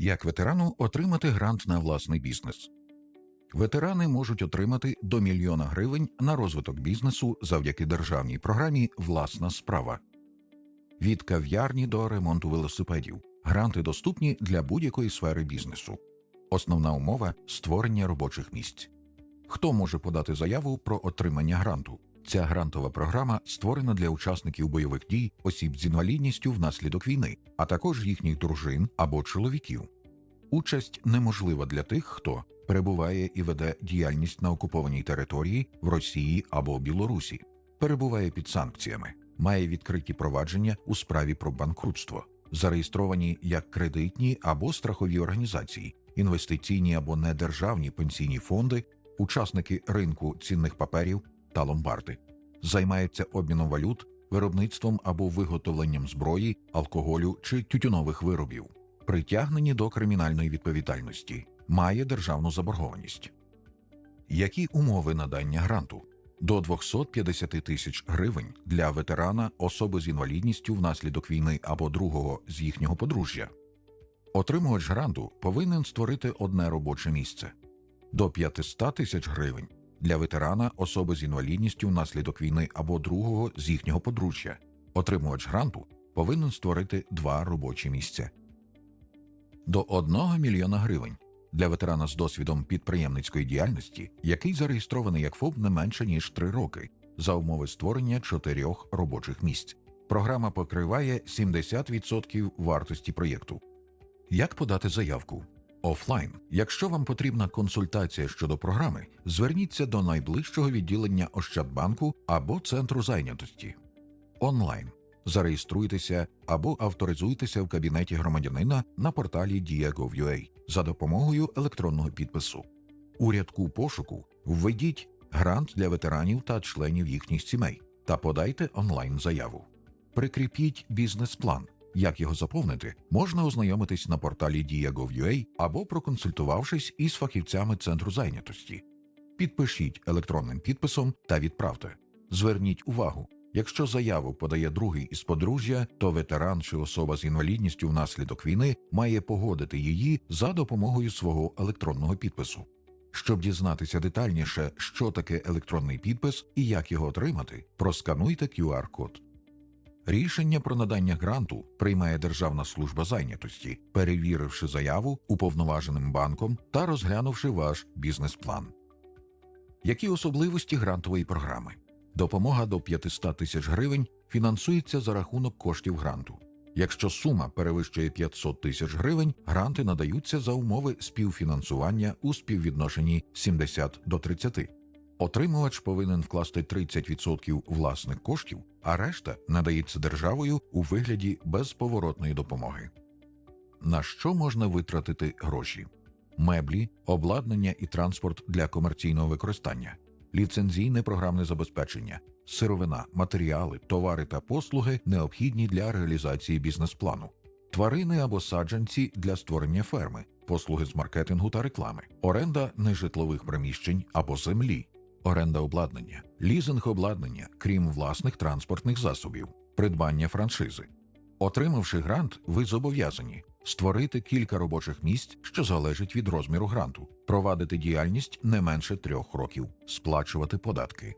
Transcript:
Як ветерану отримати грант на власний бізнес? Ветерани можуть отримати до мільйона гривень на розвиток бізнесу завдяки державній програмі Власна справа. Від кав'ярні до ремонту велосипедів. Гранти доступні для будь-якої сфери бізнесу. Основна умова створення робочих місць. Хто може подати заяву про отримання гранту? Ця грантова програма створена для учасників бойових дій, осіб з інвалідністю внаслідок війни, а також їхніх дружин або чоловіків. Участь неможлива для тих, хто перебуває і веде діяльність на окупованій території в Росії або Білорусі, перебуває під санкціями, має відкриті провадження у справі про банкрутство, зареєстровані як кредитні або страхові організації, інвестиційні або недержавні пенсійні фонди, учасники ринку цінних паперів та ломбарди, займаються обміном валют, виробництвом або виготовленням зброї, алкоголю чи тютюнових виробів, притягнені до кримінальної відповідальності, має державну заборгованість. Які умови надання гранту? До 250 тисяч гривень для ветерана, особи з інвалідністю внаслідок війни або другого з їхнього подружжя. Отримувач гранту повинен створити одне робоче місце до 500 тисяч гривень для ветерана, особи з інвалідністю внаслідок війни або другого з їхнього подружжя. Отримувач гранту повинен створити два робочі місця до 1 мільйона гривень для ветерана з досвідом підприємницької діяльності, який зареєстрований як ФОП не менше ніж 3 роки, за умови створення чотирьох робочих місць. Програма покриває 70% вартості проєкту. Як подати заявку? Офлайн. Якщо вам потрібна консультація щодо програми, зверніться до найближчого відділення Ощадбанку або центру зайнятості. Онлайн. Зареєструйтеся або авторизуйтеся в кабінеті громадянина на порталі Dія.gov.ua за допомогою електронного підпису. У рядку пошуку введіть грант для ветеранів та членів їхніх сімей та подайте онлайн заяву. Прикріпіть бізнес-план. Як його заповнити, можна ознайомитись на порталі Dія.gov.ua або проконсультувавшись із фахівцями центру зайнятості. Підпишіть електронним підписом та відправте. Зверніть увагу. Якщо заяву подає другий із подружжя, то ветеран чи особа з інвалідністю внаслідок війни має погодити її за допомогою свого електронного підпису. Щоб дізнатися детальніше, що таке електронний підпис і як його отримати, проскануйте QR-код. Рішення про надання гранту приймає Державна служба зайнятості, перевіривши заяву уповноваженим банком та розглянувши ваш бізнес-план. Які особливості грантової програми? Допомога до 500 тисяч гривень фінансується за рахунок коштів гранту. Якщо сума перевищує 500 тисяч гривень, гранти надаються за умови співфінансування у співвідношенні 70 до 30. Отримувач повинен вкласти 30% власних коштів, а решта надається державою у вигляді безповоротної допомоги. На що можна витратити гроші? Меблі, обладнання і транспорт для комерційного використання, ліцензійне програмне забезпечення, сировина, матеріали, товари та послуги необхідні для реалізації бізнес-плану, тварини або саджанці для створення ферми, послуги з маркетингу та реклами, оренда нежитлових приміщень або землі, оренда обладнання, лізинг обладнання, крім власних транспортних засобів, придбання франшизи. Отримавши грант, ви зобов'язані створити кілька робочих місць, що залежить від розміру гранту, провадити діяльність не менше трьох років, сплачувати податки.